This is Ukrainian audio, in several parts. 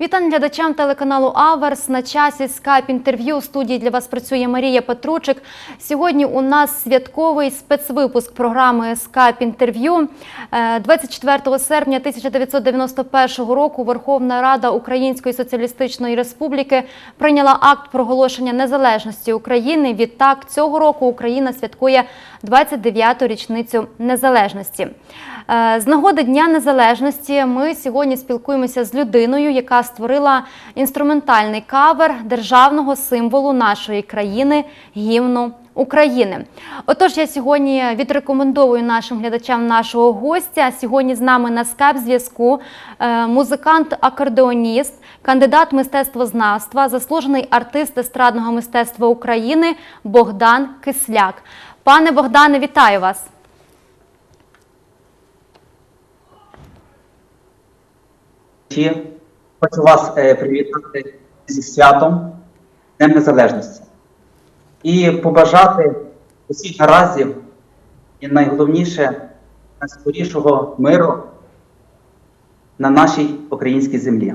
Вітання глядачам телеканалу Аверс. На часі скайп інтерв'ю у студії для вас працює Марія Петручик. Сьогодні у нас святковий спецвипуск програми Скайп інтерв'ю. Е, 24 серпня 1991 року Верховна Рада Української Соціалістичної Республіки прийняла акт проголошення незалежності України. Відтак цього року Україна святкує 29-ту річницю незалежності. Е, З нагоди Дня Незалежності ми сьогодні спілкуємося з людиною, яка створила інструментальний кавер державного символу нашої країни гімну України. Отож, я сьогодні відрекомендовую нашим глядачам нашого гостя. Сьогодні з нами на скайп-зв'язку е, музикант-акордеоніст, кандидат мистецтвознавства, заслужений артист естрадного мистецтва України Богдан Кисляк. Пане Богдане, вітаю вас! Ті, Хочу вас е, привітати зі святом Днем Незалежності і побажати усіх гараздів і найголовніше найскорішого миру на нашій українській землі.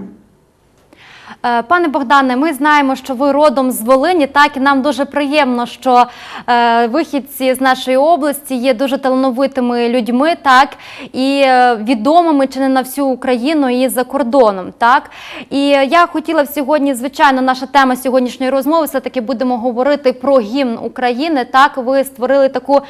Е, Пане Богдане, ми знаємо, що ви родом з Волині. Так і нам дуже приємно, що е, вихідці з нашої області є дуже талановитими людьми, так і е, відомими чи не на всю Україну і за кордоном. Так і я хотіла б сьогодні, звичайно, наша тема сьогоднішньої розмови все таки будемо говорити про гімн України. Так, ви створили таку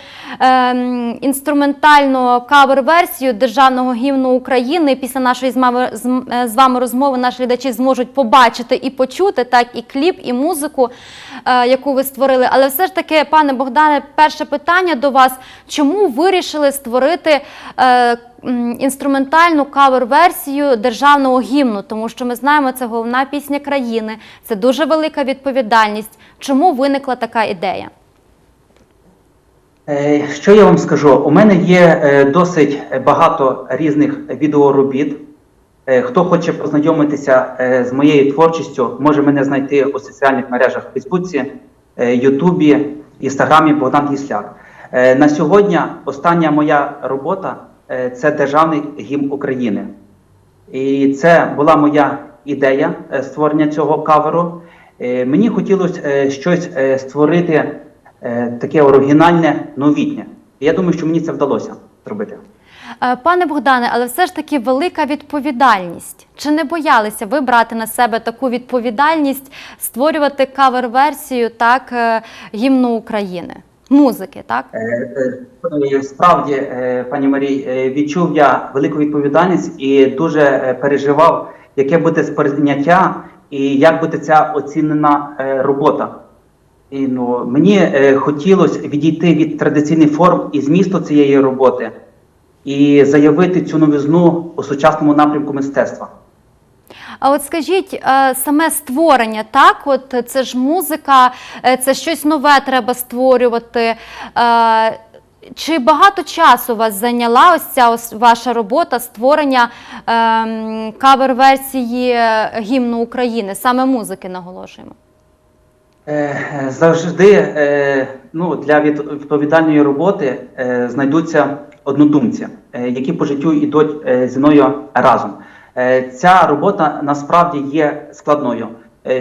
е, інструментальну кавер-версію державного гімну України. Після нашої з вами, з, з вами розмови наші глядачі зможуть побачити і почути так і кліп, і музику, е, яку ви створили. Але все ж таки, пане Богдане, перше питання до вас: чому вирішили створити е, інструментальну кавер-версію державного гімну? Тому що ми знаємо, це головна пісня країни, це дуже велика відповідальність. Чому виникла така ідея? Е, Що я вам скажу? У мене є досить багато різних відеоробіт. Е, Хто хоче познайомитися е, з моєю творчістю, може мене знайти у соціальних мережах Фейсбуці, е, Ютубі, Інстаграмі Богдан Гісляк. На сьогодні остання моя робота це державний гімн України. І це була моя ідея створення цього каверу. Мені хотілося щось створити таке оригінальне, новітнє. Я думаю, що мені це вдалося зробити. Е, Пане Богдане, але все ж таки велика відповідальність. Чи не боялися ви брати на себе таку відповідальність, створювати кавер-версію так е, гімну України, музики, так? Е, Справді, пані Марій, відчув я велику відповідальність і дуже переживав, яке буде сприйняття і як буде ця оцінена робота. І, ну, мені хотілося відійти від традиційних форм і змісту цієї роботи і заявити цю новизну у сучасному напрямку мистецтва. А от скажіть, е, саме створення, так, от це ж музика, е, це щось нове треба створювати. Е, Чи багато часу вас зайняла ось ця ось ваша робота створення ем, кавер-версії гімну України, саме музики наголошуємо? Завжди ну, для відповідальної роботи знайдуться однодумці, е, які по життю йдуть е, зі мною разом. Е, Ця робота насправді є складною.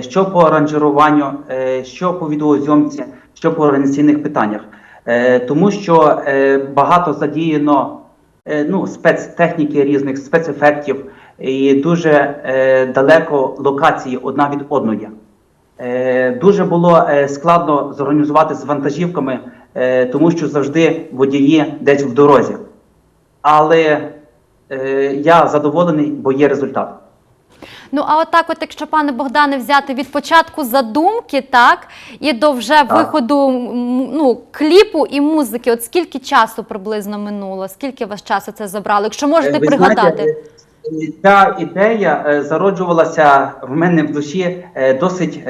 Що по аранжируванню, що по відеозйомці, що по організаційних питаннях. Тому що багато задіяно ну, спецтехніки різних, спецефектів і дуже далеко локації одна від одної. Дуже було складно зорганізувати з вантажівками, е, тому що завжди водії десь в дорозі. Але е, я задоволений, бо є результат. Ну а отак, от якщо пане Богдане, взяти від початку задумки, так і до вже виходу ну, кліпу і музики, от скільки часу приблизно минуло? Скільки вас часу це забрало? Якщо можете Е, ви пригадати. знаєте, ця ідея зароджувалася в мене в душі досить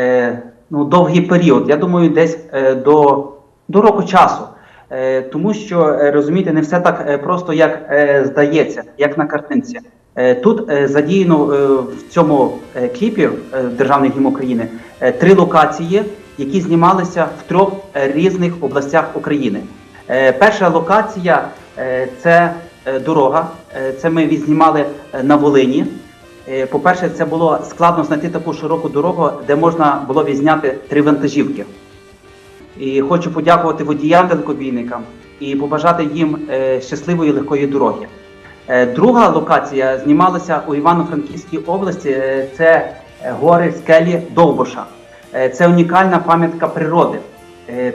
ну, довгий період. Я думаю, десь до, до року часу. Е, Тому що е, розумієте, не все так е, просто, як здається, як на картинці. Тут задіяно в цьому кліпі Державний гімн України три локації, які знімалися в трьох різних областях України. Перша локація це дорога. Це ми відзнімали на Волині. По-перше, це було складно знайти таку широку дорогу, де можна було відзняти три вантажівки. І хочу подякувати водіям далекобійникам і побажати їм е, щасливої легкої дороги. Е, Друга локація знімалася у Івано-Франківській області. е, Це гори скелі Довбуша. Е, Це унікальна пам'ятка природи.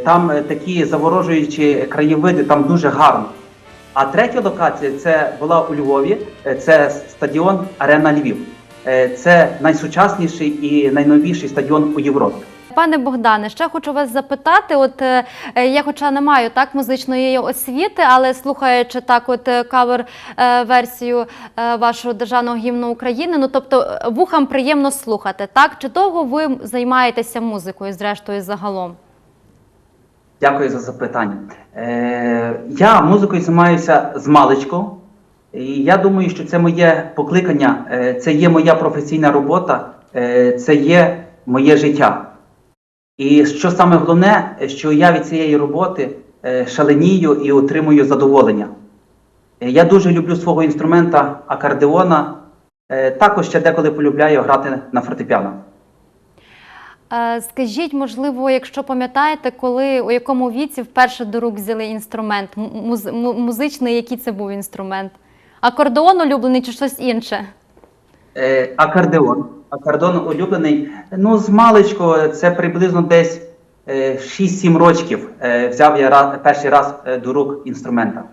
Там такі заворожуючі краєвиди, там дуже гарно. А третя локація це була у Львові. Це стадіон Арена Львів. Це найсучасніший і найновіший стадіон у Європі. Пане Богдане, ще хочу вас запитати. От е, е, я, хоча не маю так музичної освіти, але слухаючи так, от е, кавер версію вашого державного гімну України, ну тобто вухам приємно слухати. Так чи довго ви займаєтеся музикою, зрештою, загалом? Дякую за запитання. Е, я музикою займаюся з маличку, і я думаю, що це моє покликання, це є моя професійна робота, це є моє життя. І що саме головне, що я від цієї роботи е, шаленію і отримую задоволення. Е, Я дуже люблю свого інструмента акордеона, е, також ще деколи полюбляю грати на фортепіано. Скажіть, можливо, якщо пам'ятаєте, коли у якому віці вперше до рук взяли інструмент муз- музичний, який це був інструмент? Акордеон улюблений чи щось інше? Акордеон. Акордеон улюблений. Ну, з маличку це приблизно десь е, 6-7 років е, взяв я перший раз е, до рук інструмента.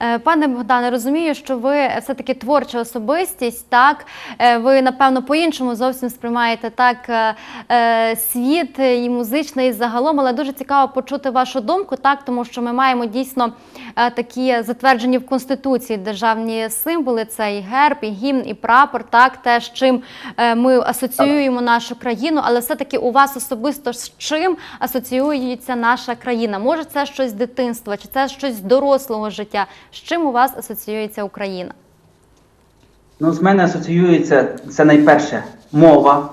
Е, Пане Богдане, розумію, що ви все-таки творча особистість, так? Е, ви напевно по-іншому зовсім сприймаєте так е, світ і музичний загалом, але дуже цікаво почути вашу думку, так? Тому що ми маємо дійсно такі затверджені в конституції державні символи: це і герб, і гімн, і прапор, так? Те, з чим ми асоціюємо нашу країну, але все-таки у вас особисто з чим асоціюється наша країна? Може, це щось з дитинства, чи це щось з дорослого життя? З чим у вас асоціюється Україна? Ну, з мене асоціюється це найперше мова,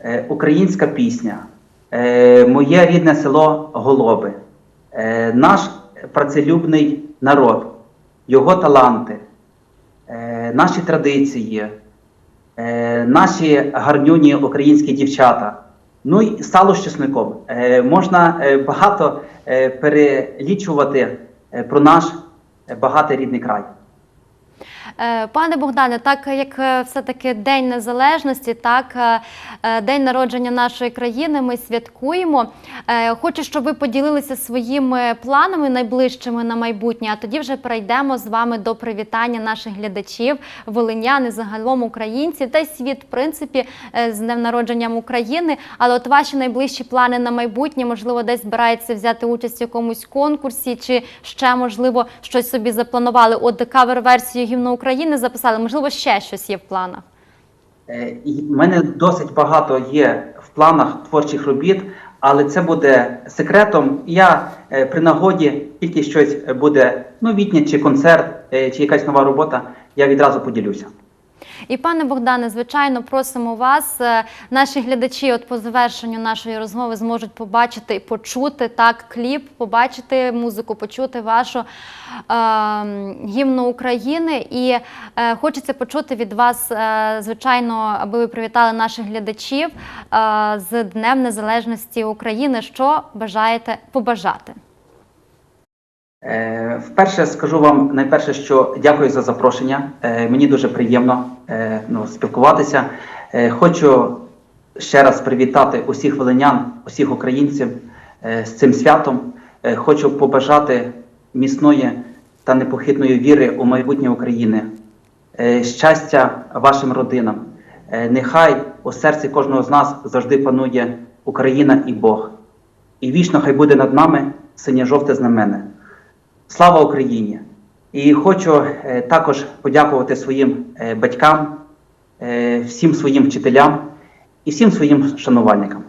е, українська пісня, е, моє рідне село Голоби, е, наш працелюбний народ, його таланти, е, наші традиції, е, наші гарнюні українські дівчата. Ну і сало з чесником. Е, можна е, багато е, перелічувати е, про наш багатий рідний край. Е, Пане Богдане, так як е, все-таки День Незалежності, так е, день народження нашої країни, ми святкуємо. Хочу, щоб ви поділилися своїми планами найближчими на майбутнє. А тоді вже перейдемо з вами до привітання наших глядачів, волинян і загалом українців та світ, в принципі, з днем народженням України. Але от ваші найближчі плани на майбутнє, можливо, десь збирається взяти участь в якомусь конкурсі, чи ще можливо щось собі запланували. От кавер-версію гімну України записали. Можливо, ще щось є в планах. У мене досить багато є в планах творчих робіт, але це буде секретом. Я е, при нагоді тільки щось буде новітнє, чи концерт, е, чи якась нова робота, я відразу поділюся. І пане Богдане, звичайно, просимо вас. е, Наші глядачі, от по завершенню нашої розмови, зможуть побачити і почути так кліп, побачити музику, почути вашу е, гімну України. І е, хочеться почути від вас, е, звичайно, аби ви привітали наших глядачів е, з Днем Незалежності України. Що бажаєте побажати? Е, Вперше скажу вам найперше, що дякую за запрошення. Е, Мені дуже приємно е, ну, спілкуватися. Хочу ще раз привітати усіх волинян, усіх українців з цим святом. Хочу побажати міцної та непохитної віри у майбутнє України, щастя вашим родинам. Нехай у серці кожного з нас завжди панує Україна і Бог. І вічно хай буде над нами синє-жовте знамене. Слава Україні! І хочу е, також подякувати своїм е, батькам, е, всім своїм вчителям і всім своїм шанувальникам.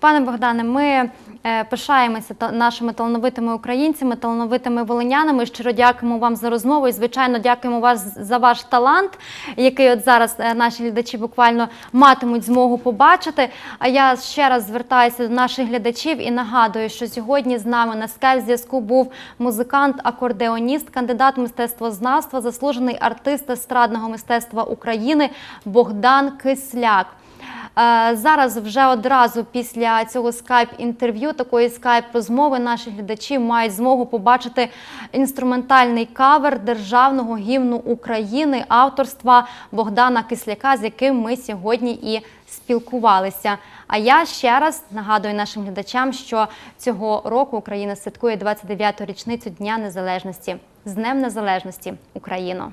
Пане Богдане, ми е, пишаємося нашими талановитими українцями, талановитими волинянами. Щиро дякуємо вам за розмову і, звичайно, дякуємо вас за ваш талант, який от зараз е, наші глядачі буквально матимуть змогу побачити. А я ще раз звертаюся до наших глядачів і нагадую, що сьогодні з нами на скайп зв'язку був музикант, акордеоніст, кандидат мистецтвознавства, заслужений артист естрадного мистецтва України Богдан Кисляк. Е, Зараз вже одразу після цього скайп-інтерв'ю, такої скайп-розмови, наші глядачі мають змогу побачити інструментальний кавер державного гімну України авторства Богдана Кисляка, з яким ми сьогодні і спілкувалися. А я ще раз нагадую нашим глядачам, що цього року Україна святкує 29-ту річницю Дня Незалежності. З Днем Незалежності Україно!